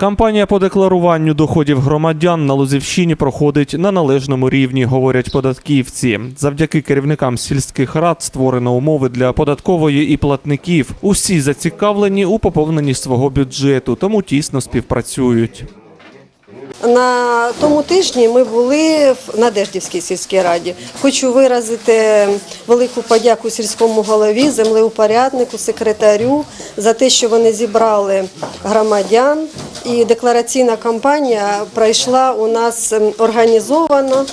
Кампанія по декларуванню доходів громадян на Лозівщині проходить на належному рівні, говорять податківці. Завдяки керівникам сільських рад створено умови для податкової і платників. Усі зацікавлені у поповненні свого бюджету, тому тісно співпрацюють. На тому тижні ми були в Надеждівській сільській раді. Хочу виразити велику подяку сільському голові, землеупоряднику, секретарю за те, що вони зібрали громадян. І деклараційна кампанія пройшла у нас ем, організовано.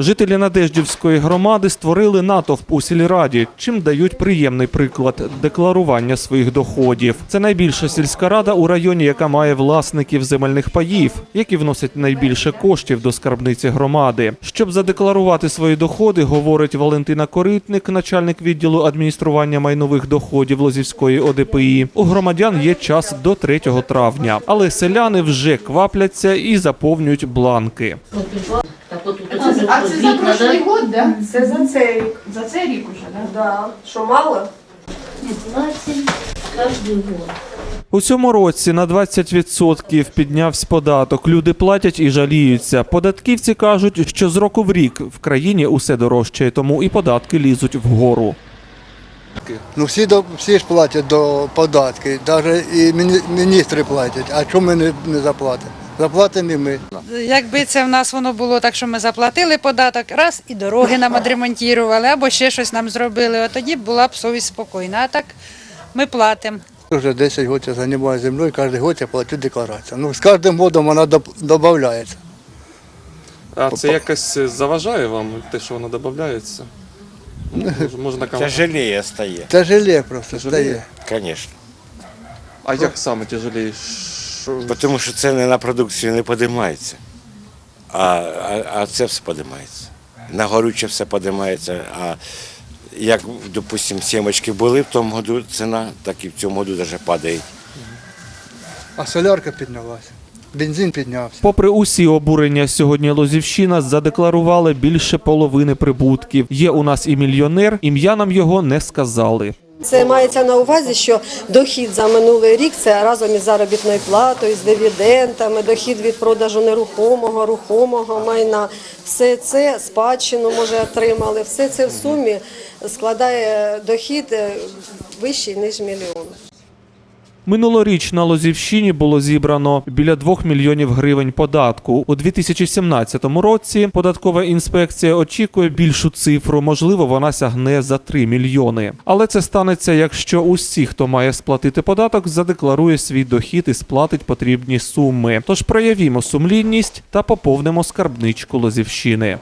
Жителі Надеждівської громади створили натовп у сільраді, чим дають приємний приклад декларування своїх доходів. Це найбільша сільська рада у районі, яка має власників земельних паїв, які вносять найбільше коштів до скарбниці громади. Щоб задекларувати свої доходи, говорить Валентина Коритник, начальник відділу адміністрування майнових доходів Лозівської ОДПІ. У громадян є час до 3 травня, але селяни вже квапляться і заповнюють бланки. Так А, це за прошлий год, да? Це за цей рік. За цей рік уже, да? Да. Що мало? Ми платимо кожен год. У цьому році на 20% піднявся податок. Люди платять і жаліються. Податківці кажуть, що з року в рік в країні усе дорожчає, тому і податки лізуть вгору. Ну всі до всі ж платять до податки, навіть і міні- міністри платять. А чому ми не, не заплатимо? Заплатимо і ми. Якби це в нас воно було так, що ми заплатили податок, раз і дороги нам відремонтували, або ще щось нам зробили, от тоді була б совість спокійна. А так ми платимо. Вже 10 років я займаюся землею, кожен рік я плачу декларацію. Ну, з кожним роком вона додається. А це якось заважає вам те, що воно додається? Можна Тяжелее стає, Тяжелее просто стає. звісно. А як саме тяжеліше? Тому що ціни на продукцію не подимаються, а, а, а це все подимається. На горюче все подимається. А як, допустимо, сімочки були в тому году ціна, так і в цьому году навіть падає. А солярка піднялася, бензин піднявся. Попри усі обурення, сьогодні Лозівщина задекларували більше половини прибутків. Є у нас і мільйонер, ім'я нам його не сказали. Це мається на увазі, що дохід за минулий рік це разом із заробітною платою, з дивідендами, дохід від продажу нерухомого, рухомого майна. Все це спадщину може отримали. Все це в сумі складає дохід е, вищий ніж мільйон. Минулоріч на Лозівщині було зібрано біля 2 мільйонів гривень податку. У 2017 році податкова інспекція очікує більшу цифру. Можливо, вона сягне за 3 мільйони. Але це станеться, якщо усі, хто має сплатити податок, задекларує свій дохід і сплатить потрібні суми. Тож проявімо сумлінність та поповнимо скарбничку Лозівщини.